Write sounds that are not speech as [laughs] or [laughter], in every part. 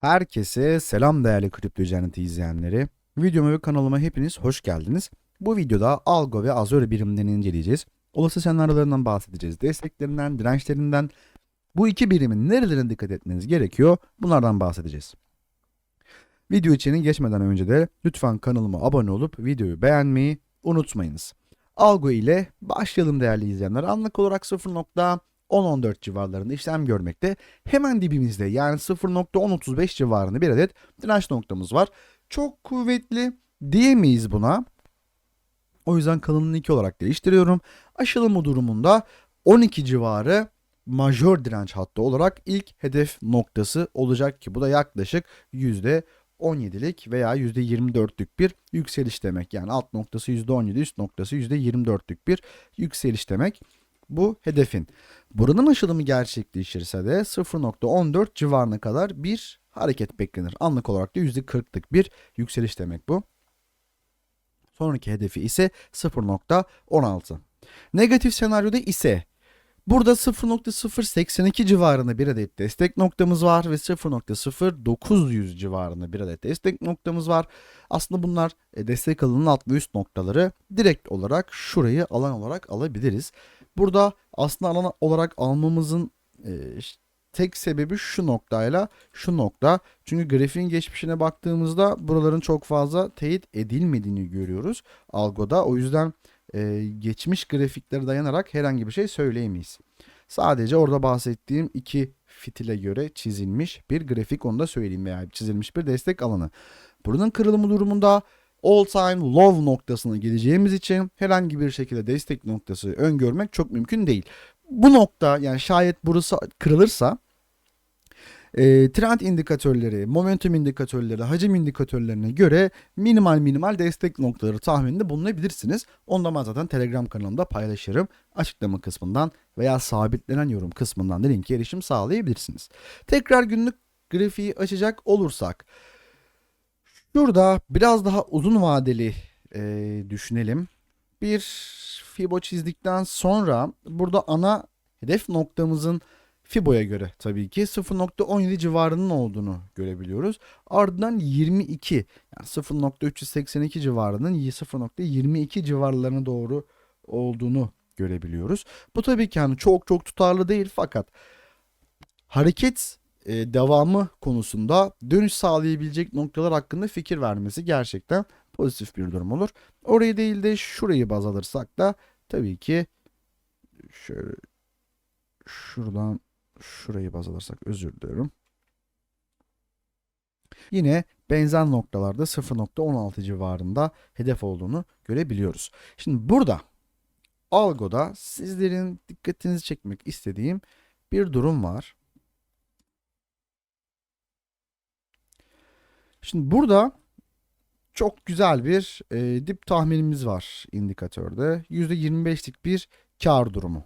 Herkese selam değerli Kripto Cenneti izleyenleri. Videoma ve kanalıma hepiniz hoş geldiniz. Bu videoda Algo ve Azure birimlerini inceleyeceğiz. Olası senaryolarından bahsedeceğiz. Desteklerinden, dirençlerinden. Bu iki birimin nerelerine dikkat etmeniz gerekiyor? Bunlardan bahsedeceğiz. Video içine geçmeden önce de lütfen kanalıma abone olup videoyu beğenmeyi unutmayınız. Algo ile başlayalım değerli izleyenler. Anlık olarak 0.10-14 civarlarında işlem görmekte. Hemen dibimizde yani 0.1035 civarında bir adet direnç noktamız var. Çok kuvvetli diyemeyiz buna. O yüzden kalınlığını 2 olarak değiştiriyorum. Aşılımı durumunda 12 civarı majör direnç hattı olarak ilk hedef noktası olacak ki bu da yaklaşık %17'lik veya %24'lük bir yükseliş demek. Yani alt noktası %17, üst noktası %24'lük bir yükseliş demek. Bu hedefin. Buranın aşılımı gerçekleşirse de 0.14 civarına kadar bir hareket beklenir. Anlık olarak da %40'lık bir yükseliş demek bu. Sonraki hedefi ise 0.16. Negatif senaryoda ise burada 0.082 civarında bir adet destek noktamız var ve 0.0900 civarında bir adet destek noktamız var. Aslında bunlar e, destek alanının alt ve üst noktaları direkt olarak şurayı alan olarak alabiliriz. Burada aslında alan olarak almamızın e, tek sebebi şu noktayla şu nokta. Çünkü grafiğin geçmişine baktığımızda buraların çok fazla teyit edilmediğini görüyoruz algoda. O yüzden e, geçmiş grafiklere dayanarak herhangi bir şey söyleyemeyiz. Sadece orada bahsettiğim iki fitile göre çizilmiş bir grafik onu da söyleyeyim veya çizilmiş bir destek alanı. Buranın kırılımı durumunda all time low noktasına geleceğimiz için herhangi bir şekilde destek noktası öngörmek çok mümkün değil. Bu nokta yani şayet burası kırılırsa e, trend indikatörleri, momentum indikatörleri, hacim indikatörlerine göre minimal minimal destek noktaları tahmininde bulunabilirsiniz. Onu da ben zaten Telegram kanalımda paylaşırım. Açıklama kısmından veya sabitlenen yorum kısmından da linke erişim sağlayabilirsiniz. Tekrar günlük grafiği açacak olursak şurada biraz daha uzun vadeli e, düşünelim. Bir Fibo çizdikten sonra burada ana hedef noktamızın Fibo'ya göre tabii ki 0.17 civarının olduğunu görebiliyoruz. Ardından 22 yani 0.382 civarının 0.22 civarlarına doğru olduğunu görebiliyoruz. Bu tabii ki hani çok çok tutarlı değil fakat hareket e, devamı konusunda dönüş sağlayabilecek noktalar hakkında fikir vermesi gerçekten pozitif bir durum olur. Orayı değil de şurayı baz alırsak da tabii ki şöyle şuradan şurayı baz alırsak özür diliyorum. Yine benzer noktalarda 0.16 civarında hedef olduğunu görebiliyoruz. Şimdi burada algoda sizlerin dikkatinizi çekmek istediğim bir durum var. Şimdi burada çok güzel bir e, dip tahminimiz var indikatörde. %25'lik bir kar durumu.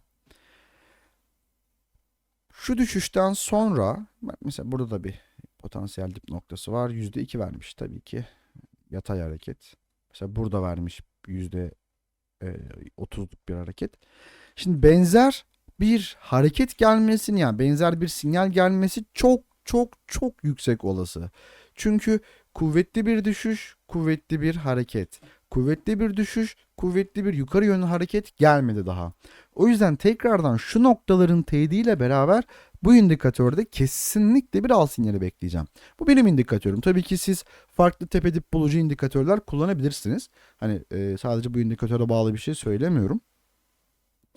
Şu düşüşten sonra mesela burada da bir potansiyel dip noktası var. %2 vermiş tabii ki yatay hareket. Mesela burada vermiş %30'luk bir hareket. Şimdi benzer bir hareket gelmesini yani benzer bir sinyal gelmesi çok çok çok yüksek olası. Çünkü kuvvetli bir düşüş, kuvvetli bir hareket. Kuvvetli bir düşüş, kuvvetli bir yukarı yönlü hareket gelmedi daha. O yüzden tekrardan şu noktaların teyidiyle beraber bu indikatörde kesinlikle bir al sinyali bekleyeceğim. Bu benim indikatörüm. Tabii ki siz farklı tepe dip bulucu indikatörler kullanabilirsiniz. Hani e, sadece bu indikatöre bağlı bir şey söylemiyorum.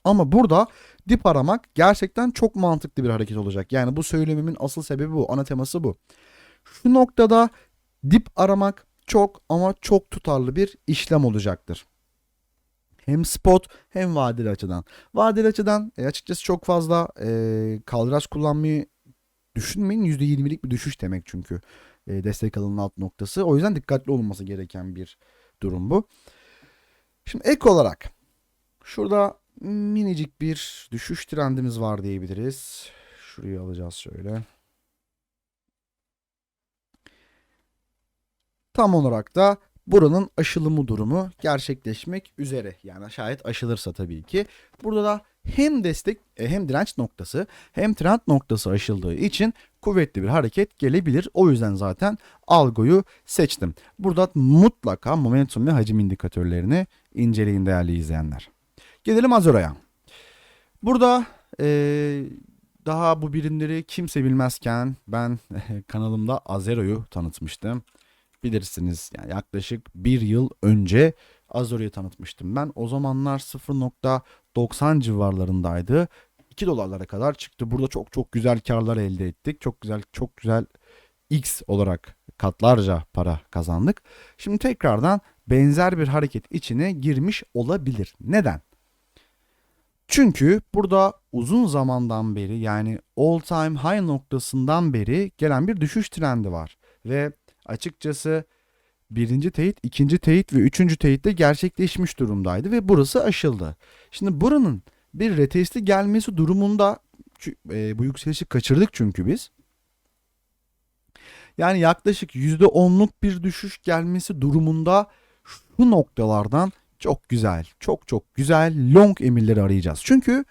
Ama burada dip aramak gerçekten çok mantıklı bir hareket olacak. Yani bu söylemimin asıl sebebi bu. Ana teması bu. Şu noktada dip aramak çok ama çok tutarlı bir işlem olacaktır. Hem spot hem vadeli açıdan. Vadeli açıdan e, açıkçası çok fazla e, kaldıraç kullanmayı düşünmeyin. %20'lik bir düşüş demek çünkü e, destek alanının alt noktası. O yüzden dikkatli olunması gereken bir durum bu. Şimdi ek olarak şurada minicik bir düşüş trendimiz var diyebiliriz. Şurayı alacağız şöyle. Tam olarak da buranın aşılımı durumu gerçekleşmek üzere. Yani şayet aşılırsa tabii ki. Burada da hem destek e, hem direnç noktası hem trend noktası aşıldığı için kuvvetli bir hareket gelebilir. O yüzden zaten algoyu seçtim. Burada mutlaka momentum ve hacim indikatörlerini inceleyin değerli izleyenler. Gelelim Azora'ya. Burada eee, daha bu birimleri kimse bilmezken ben [laughs] kanalımda Azero'yu tanıtmıştım. Bilirsiniz yani yaklaşık bir yıl önce Azero'yu tanıtmıştım ben. O zamanlar 0.90 civarlarındaydı. 2 dolarlara kadar çıktı. Burada çok çok güzel karlar elde ettik. Çok güzel çok güzel X olarak katlarca para kazandık. Şimdi tekrardan benzer bir hareket içine girmiş olabilir. Neden? Çünkü burada uzun zamandan beri yani all time high noktasından beri gelen bir düşüş trendi var. Ve açıkçası birinci teyit, ikinci teyit ve üçüncü teyit de gerçekleşmiş durumdaydı ve burası aşıldı. Şimdi buranın bir retesti gelmesi durumunda e, bu yükselişi kaçırdık çünkü biz. Yani yaklaşık %10'luk bir düşüş gelmesi durumunda şu noktalardan çok güzel, çok çok güzel long emirleri arayacağız. Çünkü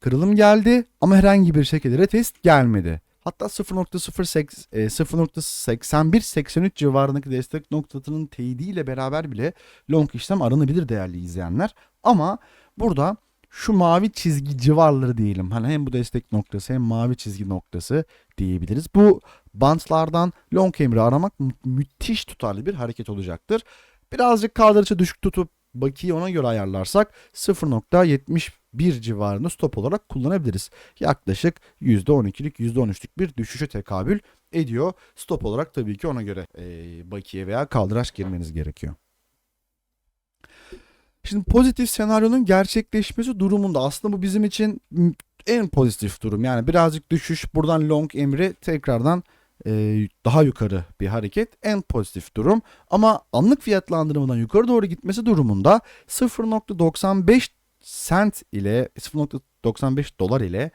kırılım geldi ama herhangi bir şekilde retest gelmedi. Hatta 0.08 e, 0.81-83 civarındaki destek noktasının teyidiyle beraber bile long işlem aranabilir değerli izleyenler. Ama burada şu mavi çizgi civarları diyelim. Hani hem bu destek noktası hem mavi çizgi noktası diyebiliriz. Bu bantlardan long emri aramak mü- müthiş tutarlı bir hareket olacaktır. Birazcık kaldırıcı düşük tutup bakiyi ona göre ayarlarsak 0.71 civarında stop olarak kullanabiliriz. Yaklaşık %12'lik %13'lük bir düşüşe tekabül ediyor. Stop olarak tabii ki ona göre eee bakiye veya kaldıraç girmeniz gerekiyor. Şimdi pozitif senaryonun gerçekleşmesi durumunda aslında bu bizim için en pozitif durum. Yani birazcık düşüş buradan long emri tekrardan e, daha yukarı bir hareket en pozitif durum. Ama anlık fiyatlandırmadan yukarı doğru gitmesi durumunda 0.95 sent ile 0.95 dolar ile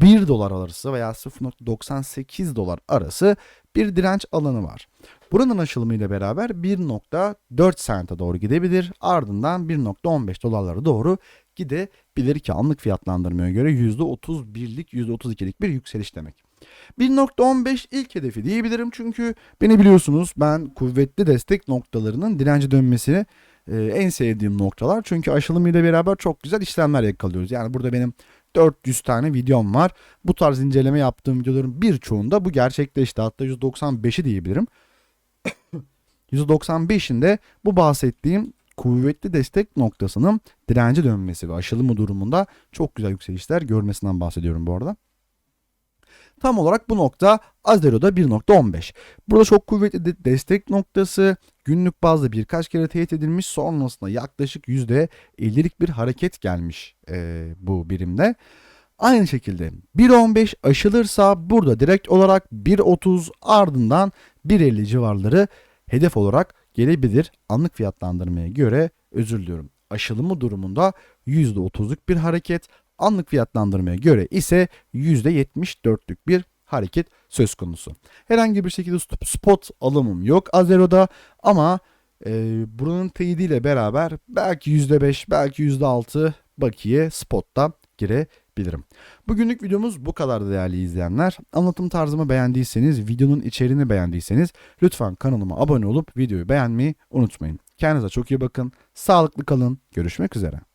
1 dolar arası veya 0.98 dolar arası bir direnç alanı var. Buranın aşılımıyla beraber 1.4 sente doğru gidebilir. Ardından 1.15 dolarlara doğru gidebilir ki anlık fiyatlandırmaya göre %31'lik %32'lik bir yükseliş demek. 1.15 ilk hedefi diyebilirim çünkü beni biliyorsunuz ben kuvvetli destek noktalarının direnci dönmesini e, en sevdiğim noktalar. Çünkü aşılımıyla beraber çok güzel işlemler yakalıyoruz. Yani burada benim 400 tane videom var. Bu tarz inceleme yaptığım videoların birçoğunda bu gerçekleşti. Hatta 195'i diyebilirim. [coughs] 195'inde bu bahsettiğim kuvvetli destek noktasının direnci dönmesi ve aşılımı durumunda çok güzel yükselişler görmesinden bahsediyorum bu arada. Tam olarak bu nokta Azero'da 1.15. Burada çok kuvvetli de- destek noktası günlük bazda birkaç kere teyit edilmiş sonrasında yaklaşık %50'lik bir hareket gelmiş eee, bu birimde. Aynı şekilde 1.15 aşılırsa burada direkt olarak 1.30 ardından 1.50 civarları hedef olarak gelebilir. Anlık fiyatlandırmaya göre özür diliyorum. Aşılımı durumunda %30'luk bir hareket. Anlık fiyatlandırmaya göre ise %74'lük bir hareket söz konusu. Herhangi bir şekilde spot alımım yok Azero'da ama e, buranın teyidiyle beraber belki %5 belki %6 bakiye spotta girebilirim. Bugünlük videomuz bu kadar değerli izleyenler. Anlatım tarzımı beğendiyseniz, videonun içeriğini beğendiyseniz lütfen kanalıma abone olup videoyu beğenmeyi unutmayın. Kendinize çok iyi bakın. Sağlıklı kalın. Görüşmek üzere.